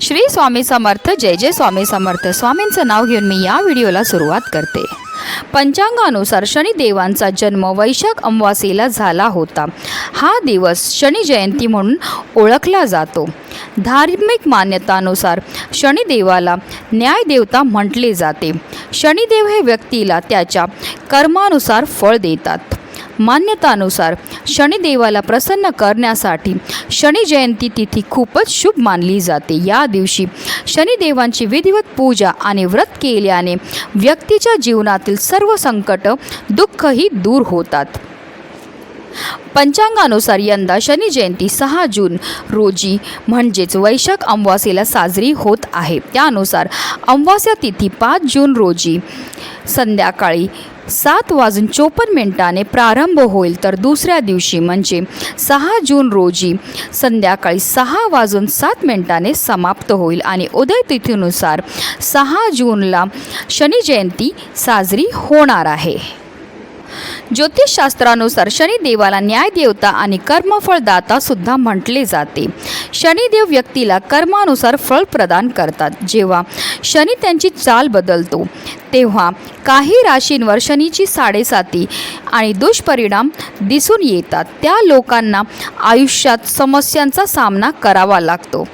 श्री स्वामी समर्थ जय जय स्वामी समर्थ. स्वामींचं नाव घेऊन मी या व्हिडिओला सुरुवात करते. पंचांगानुसार शनिदेवांचा जन्म वैशाख अमावास्येला झाला होता. हा दिवस शनी जयंती म्हणून ओळखला जातो. धार्मिक मान्यतानुसार शनिदेवाला न्यायदेवता म्हटले जाते. शनिदेव हे व्यक्तीला त्याच्या कर्मानुसार फळ देतात. मान्यतानुसार शनिदेवाला प्रसन्न करण्यासाठी शनी जयंती तिथी खूपच शुभ मानली जाते. या दिवशी शनिदेवांची विधिवत पूजा आणि व्रत केल्याने व्यक्तीच्या जीवनातील सर्व संकट दुःखही दूर होतात. पंचांगानुसार यंदा शनी जयंती सहा जून रोजी म्हणजेच वैशाख अमावास्येला साजरी होत आहे. त्यानुसार अमावास्या तिथी पाच जून रोजी संध्याकाळी सात वाजून चोपन्न मिनिटाने प्रारंभ होईल तर दुसऱ्या दिवशी म्हणजे सहा जून रोजी संध्याकाळी सहा वाजून सात मिनिटाने समाप्त होईल आणि उदय तिथीनुसार सहा जूनला शनी जयंती साजरी होणार आहे. ज्योतिषशास्त्रानुसार शनिदेवाला न्यायदेवता आणि कर्मफळदाता सुद्धा म्हटले जाते. शनिदेव व्यक्तीला कर्मानुसार फळ प्रदान करतात. जेव्हा शनी त्यांची चाल बदलतो तेव्हा काही राशींवर शनीची साडेसाती आणि दुष्परिणाम दिसून येतात. त्या लोकांना आयुष्यात समस्यांचा सामना करावा लागतो.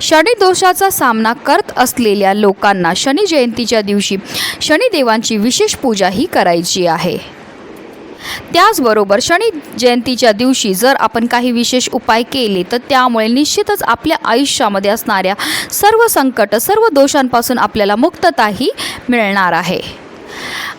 शनिदोषाचा सामना करत असलेल्या लोकांना शनी जयंतीच्या दिवशी शनिदेवांची विशेष पूजाही करायची आहे. त्याचबरोबर शनी जयंतीच्या दिवशी जर आपण काही विशेष उपाय केले तर त्यामुळे निश्चितच आपल्या आयुष्यामध्ये असणाऱ्या सर्व संकट सर्व दोषांपासून आपल्याला मुक्तताही मिळणार आहे.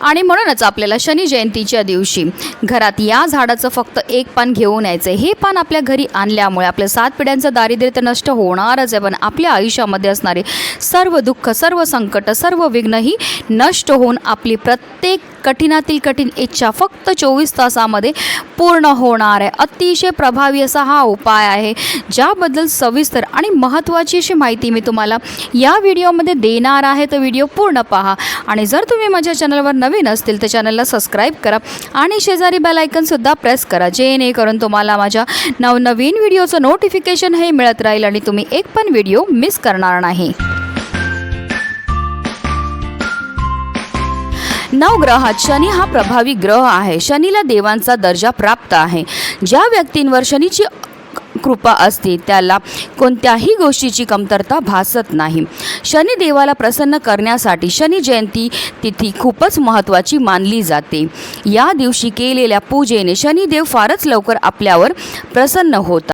आणि म्हणूनच आपल्याला शनी जयंतीच्या दिवशी घरात या झाडाचं फक्त एक पान घेऊन यायचं हे पान आपल्या घरी आणल्यामुळे आपल्या सात पिढ्यांचं दारिद्र्य तर नष्ट होणारच आहे पण आपल्या आयुष्यामध्ये असणारे सर्व दुःख सर्व संकट सर्व विघ्नही नष्ट होऊन आपली प्रत्येक कठीणातील कठीण इच्छा फक्त चोवीस तासामध्ये पूर्ण होणार आहे. अतिशय प्रभावी असा हा उपाय आहे. ज्याबद्दल सविस्तर आणि महत्त्वाची अशी माहिती मी तुम्हाला या व्हिडिओमध्ये देणार आहे. तर व्हिडिओ पूर्ण पहा. आणि जर तुम्ही माझ्या चॅनलवर नवीन असतील तर चॅनलला सबस्क्राईब करा आणि शेजारी बेल आयकनसुद्धा प्रेस करा. जेणेकरून तुम्हाला माझ्या नवनवीन व्हिडिओचं नोटिफिकेशन हे मिळत राहील आणि तुम्ही एक पण व्हिडिओ मिस करणार नाही. नवग्रहात शनी हा प्रभावी ग्रह आहे. शनीला देवांचा दर्जा प्राप्त आहे. ज्या व्यक्तींवर शनीची कृपा असते त्याला कोणत्याही गोष्टीची कमतरता भासत नाही. शनिदेवाला प्रसन्न करण्यासाठी शनी जयंती तिथी खूपच महत्त्वाची मानली जाते. या दिवशी केलेल्या पूजेने शनिदेव फारच लवकर आपल्यावर प्रसन्न होतात.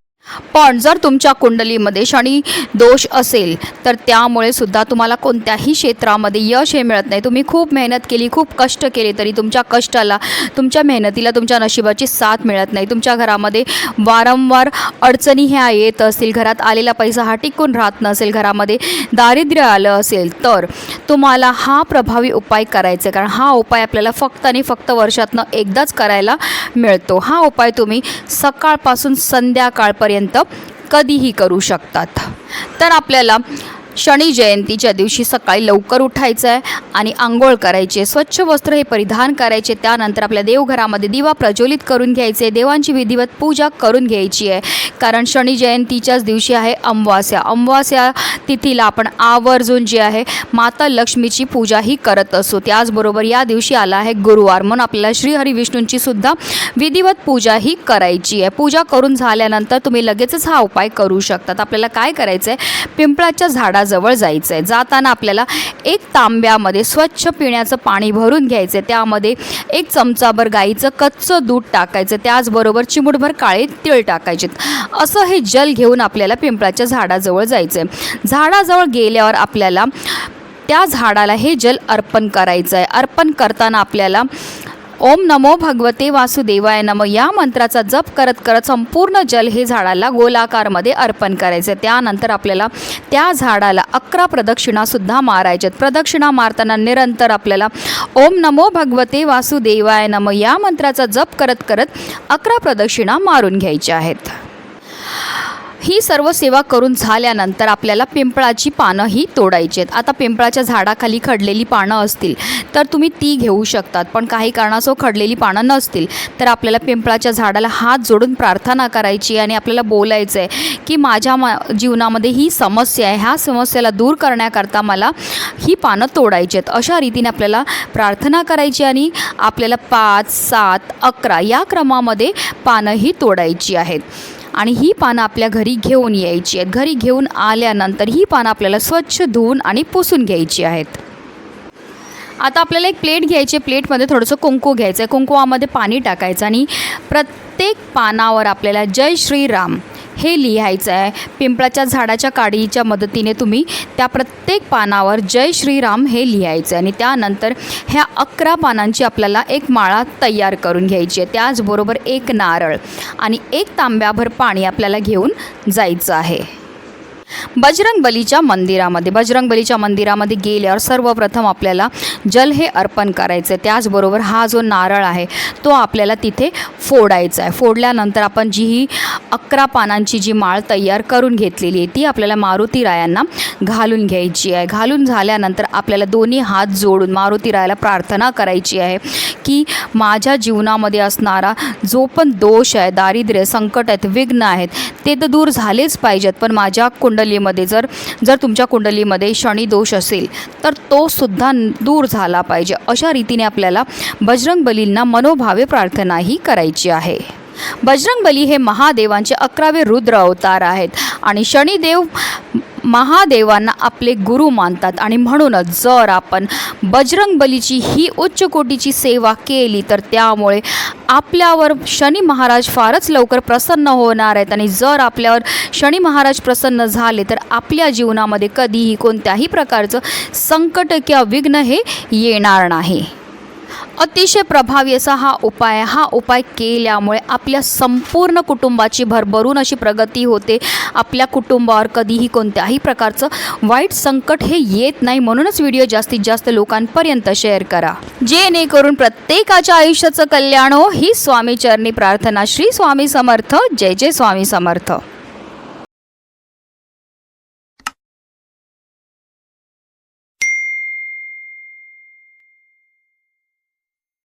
पण जर तुमच्या कुंडलीमध्ये शनी दोष असेल तर त्यामुळे सुद्धा तुम्हाला कोणत्याही क्षेत्रामध्ये यश हे मिळत नाही. तुम्ही खूप मेहनत केली खूप कष्ट केले तरी तुमच्या कष्टाला तुमच्या मेहनतीला तुमच्या नशिबाची साथ मिळत नाही. तुमच्या घरामध्ये वारंवार अडचणी ह्या येत असतील. घरात आलेला पैसा हा टिकून राहत नसेल घरामध्ये दारिद्र्य आलं असेल तर तुम्हाला हा प्रभावी उपाय करायचा आहे. कारण हा उपाय आपल्याला फक्त आणि फक्त वर्षातनं एकदाच करायला मिळतो. हा उपाय तुम्ही सकाळपासून संध्याकाळपर्यंत कधीही करू शकतात. तर आपल्याला शनी जयंतीच्या दिवशी सकाळी लवकर उठायचं आहे आणि आंघोळ करायची. स्वच्छ वस्त्र हे परिधान करायचे. त्यानंतर आपल्या देवघरामध्ये दिवा प्रज्वलित करून घ्यायचे. देवांची विधिवत पूजा करून घ्यायची आहे. कारण शनी जयंतीच्याच दिवशी आहे अमावास्या. अमावास्या तिथीला आपण आवर्जून जे आहे माता लक्ष्मीची पूजाही करत असतो त्याचबरोबर या दिवशी आला आहे गुरुवार. म्हणून आपल्याला श्रीहरिविष्णूंची सुद्धा विधिवत पूजा ही करायची आहे. पूजा करून झाल्यानंतर तुम्ही लगेचच हा उपाय करू शकतात. आपल्याला काय करायचं आहे पिंपळाच्या झाडा झाडाजवळ जायचं आहे जाताना आपल्याला एक तांब्यामध्ये स्वच्छ पिण्याचं पाणी भरून घ्यायचं आहे त्यामध्ये एक चमचाभर गाईचं कच्चं दूध टाकायचं. त्याचबरोबर चिमुटभर काळे तिळ टाकायचे असं हे जल घेऊन आपल्याला पिंपळाच्या झाडाजवळ जायचं आहे झाडाजवळ गेल्यावर आपल्याला त्या झाडाला हे जल अर्पण करायचं आहे अर्पण करताना आपल्याला ओम नमो भगवते वासुदेवाय नम. या मंत्राचा जप करत करत संपूर्ण जल हे झाडाला गोलाकारमध्ये अर्पण करायचं. त्यानंतर आपल्याला त्या झाडाला अकरा प्रदक्षिणासुद्धा मारायच्यात. प्रदक्षिणा मारताना निरंतर आपल्याला ओम नमो भगवते वासुदेवाय नम. या मंत्राचा जप करत करत अकरा प्रदक्षिणा मारून घ्यायच्या आहेत. ही सर्व सेवा करून झाल्यानंतर आपल्याला पिंपळाची पानं ही तोडायची आहेत. आता पिंपळाच्या झाडाखाली खडलेली पानं असतील तर तुम्ही ती घेऊ शकतात. पण काही कारणासो खडलेली पानं नसतील तर आपल्याला पिंपळाच्या झाडाला हात जोडून प्रार्थना करायची आणि आपल्याला बोलायचं आहे की माझ्या मा जीवनामध्ये ही समस्या आहे. ह्या समस्येला दूर करण्याकरता मला ही पानं तोडायची आहेत. अशा रीतीने आपल्याला प्रार्थना करायची आणि आपल्याला पाच सात अकरा या क्रमामध्ये पानं ही तोडायची आहेत. आणि ही पानं आपल्या घरी घेऊन यायची आहेत. घरी घेऊन आल्यानंतर ही पानं आपल्याला स्वच्छ धुवून आणि पुसून घ्यायची आहेत. आता आपल्याला एक प्लेट घ्यायची आहे. प्लेटमध्ये थोडंसं कुंकू घ्यायचं आहे. कुंकुवामध्ये पाणी टाकायचं आणि प्रत्येक पानावर आपल्याला जय श्रीराम. हे लिहायचं आहे. पिंपळाच्या झाडाच्या काडीच्या मदतीने तुम्ही त्या प्रत्येक पानावर जय श्रीराम हे लिहायचं आहे. आणि त्यानंतर ह्या अकरा पानांची आपल्याला एक माळा तयार करून घ्यायची आहे. त्याचबरोबर एक नारळ आणि एक तांब्याभर पाणी आपल्याला घेऊन जायचं आहे. बजरंग बलीच्या मंदिरामध्ये बजरंग बलीच्या मंदिरामध्ये गेल्यावर सर्वप्रथम आपल्याला जल हे अर्पण करायचं आहे त्याचबरोबर हा जो नारळ आहे तो आपल्याला तिथे फोडायचा आहे फोडल्यानंतर आपण जी ही अकरा पानांची जी माळ तयार करून घेतलेली आहे ती आपल्याला मारुती रायांना घालून घ्यायची आहे. घालून झाल्यानंतर आपल्याला दोन्ही हात जोडून मारुती रायाला प्रार्थना करायची आहे की माझ्या जीवनामध्ये असणारा जो पण दोष आहे दारिद्र्य संकट आहेत विघ्न आहेत ते तर दूर झालेच पाहिजेत पण माझ्या कुंडलीमध्ये जर जर तुमच्या कुंडलीमध्ये शनी दोष असेल तर तो सुद्धा दूर झाला पाहिजे. अशा रीतीने आपल्याला बजरंग बलींना मनोभावे प्रार्थनाही करायची आहे. बजरंग बली हे महादेवांचे अकरावे रुद्र अवतार आहेत. आणि शनिदेव महादेवांना आपले गुरु मानतात. आणि म्हणूनच जर आपण बजरंग बलीची ही उच्च कोटीची सेवा केली तर त्यामुळे आपल्यावर शनी महाराज फारच लवकर प्रसन्न होणार आहेत. आणि जर आपल्यावर शनी महाराज प्रसन्न झाले तर आपल्या जीवनामध्ये कधीही कोणत्याही प्रकारचं संकट किंवा विघ्न हे येणार नाही. अतिशय प्रभावी असा हा उपाय हा उपाय केल्यामुळे आपल्या संपूर्ण कुटुंबाची भरभरून अशी प्रगती होते. आपल्या कुटुंबावर कधीही कोणत्याही प्रकारचं वाईट संकट हे येत नाही. म्हणूनच व्हिडिओ जास्तीत जास्त लोकांपर्यंत शेअर करा. जेणेकरून प्रत्येकाच्या आयुष्याचं कल्याण हो. ही स्वामी चरणी प्रार्थना. श्री स्वामी समर्थ. जय जय स्वामी समर्थ.